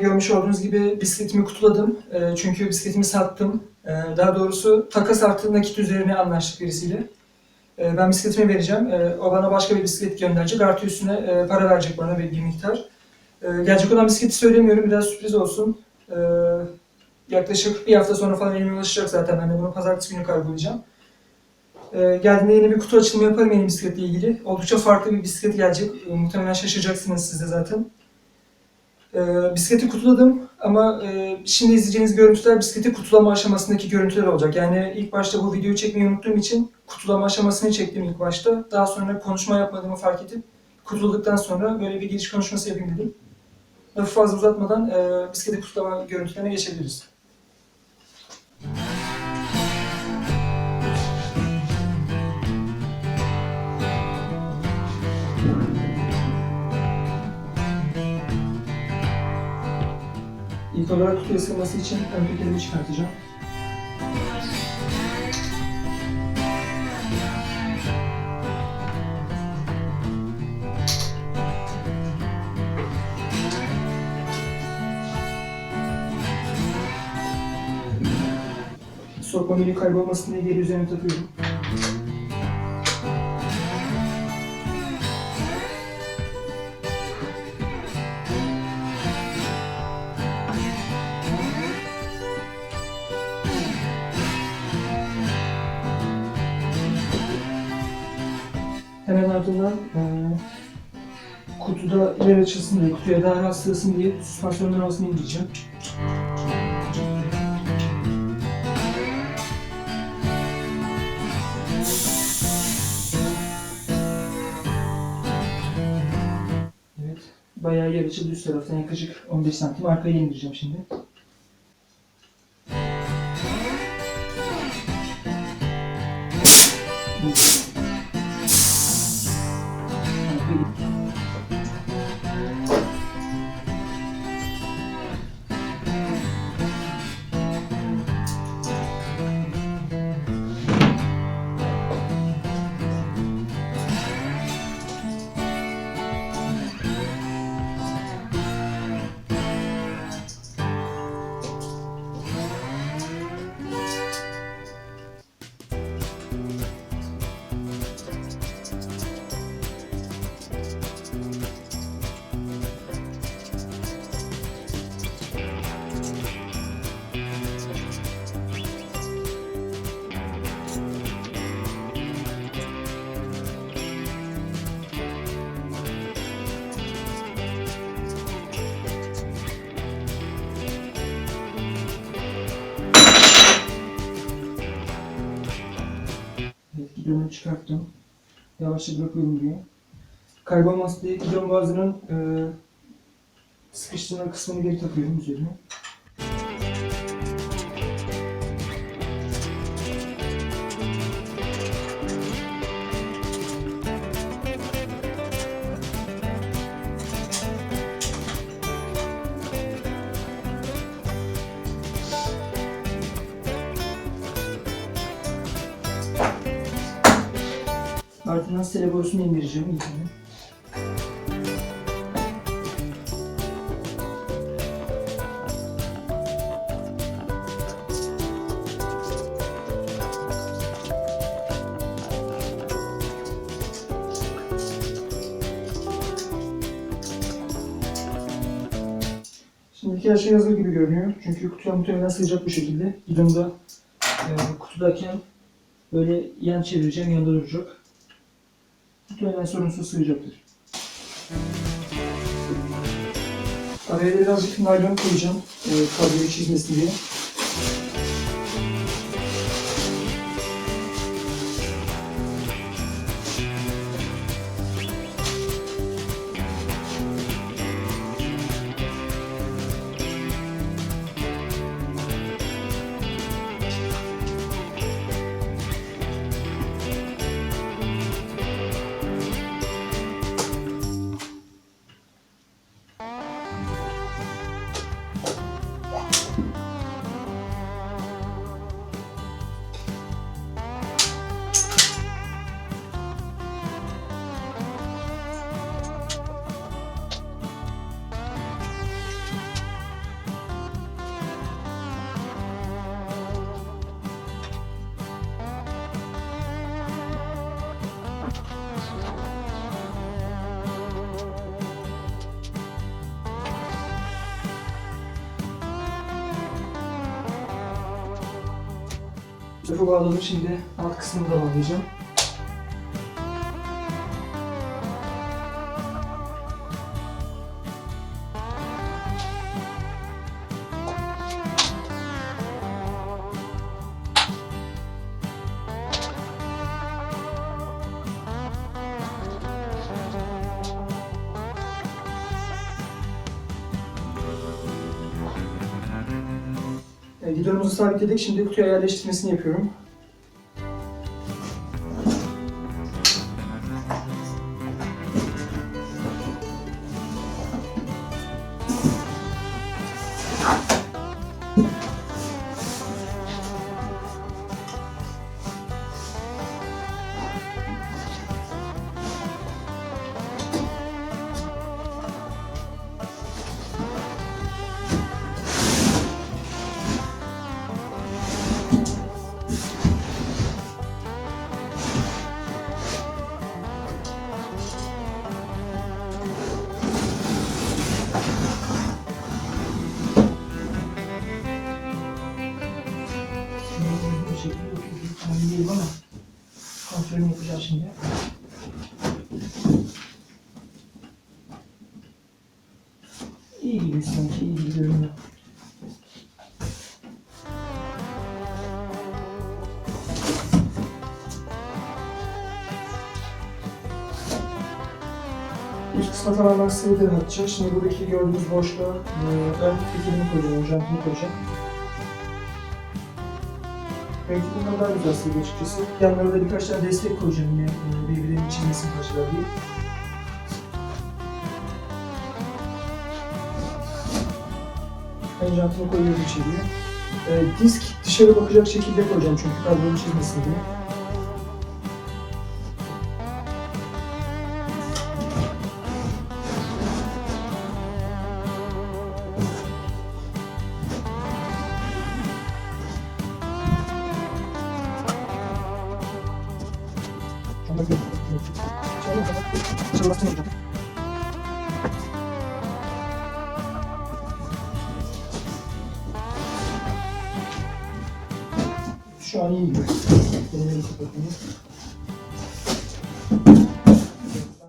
görmüş olduğunuz gibi bisikletimi kutuladım. Ee, çünkü bisikletimi sattım. Ee, daha doğrusu takas artı nakit üzerine anlaştık birisiyle. Ee, ben bisikletimi vereceğim. Ee, o bana başka bir bisiklet gönderecek. Artı üstüne e, para verecek bana bir, miktar. Ee, gelecek olan bisikleti söylemiyorum. Biraz sürpriz olsun. Ee, yaklaşık bir hafta sonra falan elime ulaşacak zaten. Ben de bunu pazartesi günü kargolayacağım. Ee, geldiğinde yine bir kutu açılımı yaparım yeni bisikletle ilgili. Oldukça farklı bir bisiklet gelecek. Ee, muhtemelen şaşıracaksınız siz de zaten. Ee, bisikleti kutuladım ama e, şimdi izleyeceğiniz görüntüler bisikleti kutulama aşamasındaki görüntüler olacak. Yani ilk başta bu videoyu çekmeyi unuttuğum için kutulama aşamasını çektim ilk başta. Daha sonra konuşma yapmadığımı fark edip kurtulduktan sonra böyle bir giriş konuşması yapayım dedim. Lafı fazla uzatmadan e, bisikleti kutulama görüntülerine geçebiliriz. İlk olarak kutu ısınması için ön tekerimi çıkartacağım. Sokma milli kaybolmasın diye geri üzerine takıyorum. Hemen ardından eee kutuda yer açılsın diye, kutuya daha rahat sığsın diye süspansiyonun havasını indireceğim. Evet, bayağı yer açıldı üst taraftan yaklaşık 15 santim arkaya indireceğim şimdi. sweet. Gidonu çıkarttım. Yavaşça bırakıyorum buraya. Kaybolması diye gidon boğazının e, sıkıştırma kısmını geri takıyorum üzerine. Ardından sele borusunu indireceğim ilkini. Şimdiki her şey hazır gibi görünüyor. Çünkü kutuya muhtemelen sığacak bu şekilde. Gidonda e, kutudayken böyle yan çevireceğim, yanında duracak. Muhtemelen sorunsuz sığacaktır. Araya birazcık naylon koyacağım. E, kabloyu çizmesin diye. Sıfı bağladım şimdi alt kısmını da bağlayacağım. Gidonumuzu sabitledik. Şimdi kutuya yerleştirmesini yapıyorum. Kontrolünü yapacağım şimdi. İyi gibi sanki, iyi gibi görünüyor. Üst kısma tamamen sıvı atacağım. Şimdi buradaki gördüğünüz boşluğa e, ön tekerimi koyacağım, jantını koyacağım. Bundan daha güzel sıvı açıkçası. Yanlara da birkaç tane destek koyacağım yine e, birbirlerinin çizmesin parçalar diye. Ön jantını koyuyorum içeriye. E, disk dışarı bakacak şekilde koyacağım çünkü kadronu çizmesin diye. Şu an iyi gibi. Denemeyi kapatalım.